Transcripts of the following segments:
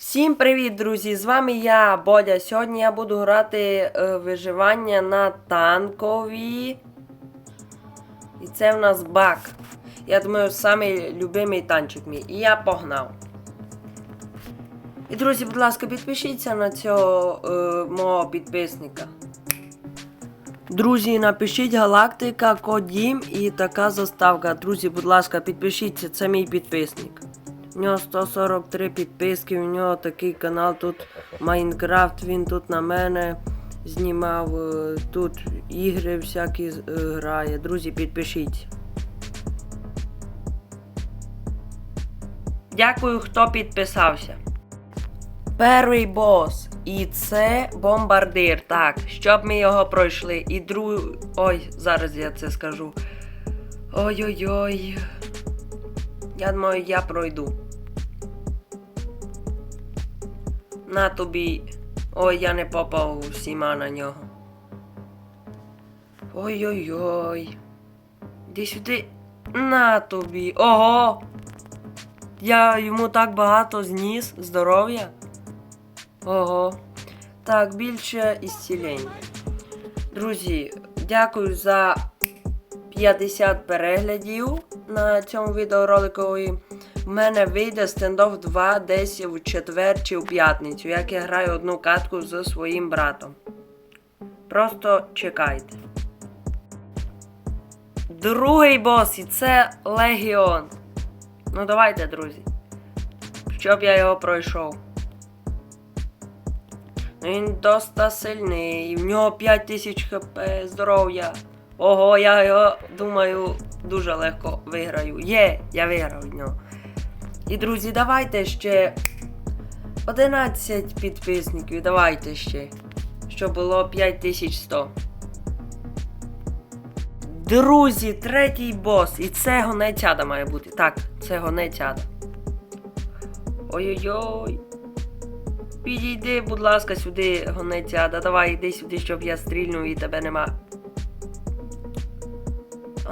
Всім привіт, друзі! З вами я, Бодя. Сьогодні я буду грати е, виживання на танкові. І це в нас бак. Я думаю, самий любимий танчик мій. І я погнав. І, друзі, будь ласка, підпишіться на цього е, мого підписника. Друзі, напишіть галактика, кодім і така заставка. Друзі, будь ласка, підпишіться, це мій підписник. У нього 143 підписки, у нього такий канал тут Майнкрафт, він тут на мене знімав, е, тут ігри всякі е, грає. Друзі, підпишіться. Дякую, хто підписався. Перший бос. І це бомбардир. Так, щоб ми його пройшли. І друг. Ой, зараз я це скажу. Ой-ой-ой. Я думаю, я пройду. На тобі. Ой, я не попав всіма на нього. Ой-ой-ой. Іди сюди. На тобі. Ого! Я йому так багато зніс здоров'я. Ого. Так, більше ісцілення. Друзі, дякую за 50 переглядів на цьому відеоролику. І В мене вийде стендоф 2 десь в четвер чи в п'ятницю, як я граю одну катку зі своїм братом. Просто чекайте. Другий бос, і це Легіон. Ну давайте, друзі. Щоб я його пройшов. Він доста сильний. В нього 5000 хп здоров'я. Ого, я його думаю дуже легко виграю. Є, я виграв від нього. І друзі, давайте ще 11 підписників. Давайте ще. Щоб було 5100. Друзі, третій бос. І це гонецяда має бути. Так, це гонецяда. Ой-ой-ой. Підійди, будь ласка, сюди, гонецяда. Давай, йди сюди, щоб я стрільнув і тебе нема.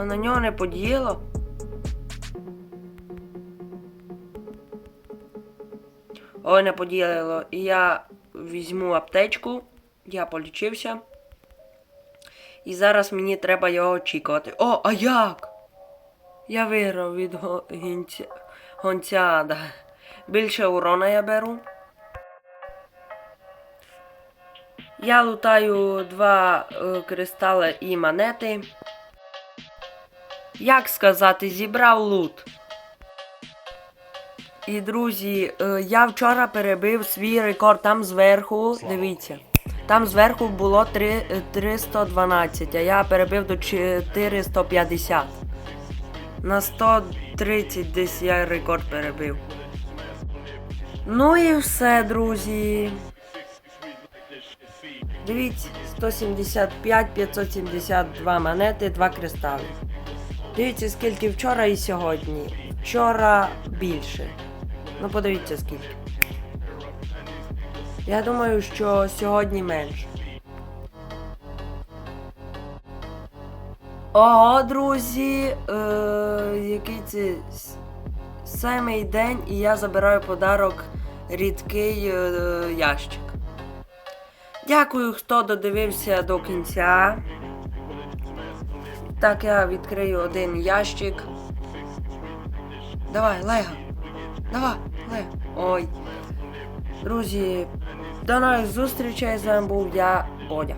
На нього не подіяло? Ой, не подіяло. Я візьму аптечку. Я полічився. І зараз мені треба його очікувати. О, а як? Я виграв від го- гонця. Більше урона я беру. Я лутаю два е, кристали і монети. Як сказати, зібрав лут. І друзі, е, я вчора перебив свій рекорд там зверху. Дивіться. Там зверху було три- е, 312, а я перебив до 450. На 130 десь я рекорд перебив. Ну і все, друзі. Дивіться, 175, 572 монети, 2 кристали. Дивіться, скільки вчора і сьогодні. Вчора більше. Ну подивіться скільки. Я думаю, що сьогодні менше. Ого, друзі, е, який це семий день, і я забираю подарок рідкий е, ящик. Дякую, хто додивився до кінця. Так, я відкрию один ящик. Давай, Лего. Давай, Лего. Ой. Друзі, до нових зустрічей. З вами був я, Бодя.